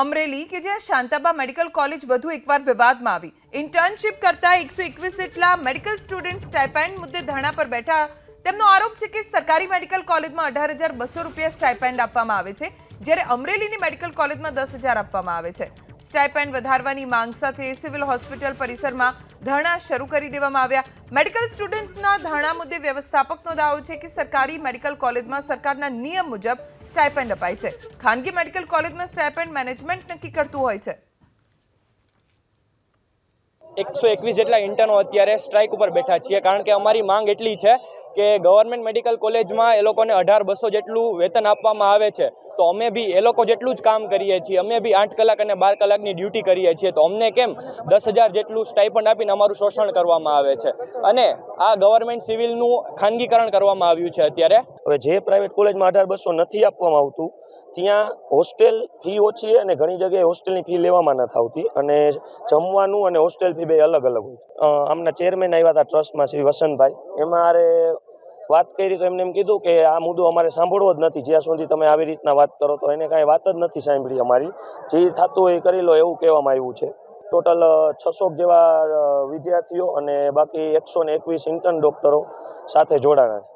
અમરેલી કે જ્યાં Shantaba medical college વધુ એકવાર વિવાદમાં આવી. ઇન્ટર્નશિપ કરતા એકસો એકવીસ જેટલા મેડિકલ સ્ટુડન્ટ સ્ટાઇપેન્ડ મુદ્દે ધરણા પર બેઠા. તેમનો આરોપ છે કે સરકારી મેડિકલ કોલેજમાં અઢાર હજાર બસો રૂપિયા સ્ટાઇપેન્ડ આપવામાં આવે છે, જ્યારે અમરેલીની મેડિકલ કોલેજમાં દસ હજાર આપવામાં આવે છે. સ્ટાઇપેન્ડ વધારવાની માંગ સાથે સિવિલ હોસ્પિટલ પરિસરમાં ધરણા શરૂ કરી દેવામાં આવ્યા. મેડિકલ સ્ટુડન્ટના ધરણા મુદ્દે વ્યવસ્થાપકનો દાવો છે કે સરકારી મેડિકલ કોલેજમાં સરકારના નિયમ મુજબ સ્ટાઇપેન્ડ અપાય છે. ખાનગી મેડિકલ કોલેજમાં સ્ટાઇપેન્ડ મેનેજમેન્ટ નક્કી કરતું હોય છે. એકસો એકવીસ જેટલા ઇન્ટર્નો અત્યારે સ્ટ્રાઇક ઉપર બેઠા છીએ. કારણ કે અમારી માંગ એટલી છે કે ગવર્મેન્ટ મેડિકલ કોલેજમાં એ લોકોને અઢાર બસો જેટલું વેતન આપવામાં આવે છે, તો અમે બી એ લોકો જેટલું જ કામ કરીએ છીએ, અમે બી આઠ કલાક અને બાર કલાકની ડ્યુટી કરીએ છીએ, તો અમને કેમ દસ હજાર જેટલું સ્ટાઇપન્ડ આપીને અમારું શોષણ કરવામાં આવે છે. અને આ ગવર્મેન્ટ સિવિલનું ખાનગીકરણ કરવામાં આવ્યું છે અત્યારે. હવે જે પ્રાઇવેટ કોલેજમાં અઢાર બસો નથી આપવામાં આવતું ત્યાં હોસ્ટેલ ફી ઓછી અને ઘણી જગ્યાએ હોસ્ટેલની ફી લેવામાં નથી આવતી અને જમવાનું અને હોસ્ટેલ ફી બે અલગ અલગ હોય આમના ચેરમેન આવ્યા હતા ટ્રસ્ટમાં શ્રી વસંતભાઈ. એમાં મારે વાત કરી તો એમને એમ કીધું કે આ મુદ્દો અમારે સાંભળવો જ નથી. જ્યાં સુધી તમે આવી રીતના વાત કરો તો એને કાંઈ વાત જ નથી સાંભળી અમારી. જે થતું એ કરી લો એવું કહેવામાં આવ્યું છે. ટોટલ છસો જેવા વિદ્યાર્થીઓ અને બાકી એકસો ને એકવીસ ઇન્ટર્ન ડોક્ટરો સાથે જોડાણા છે.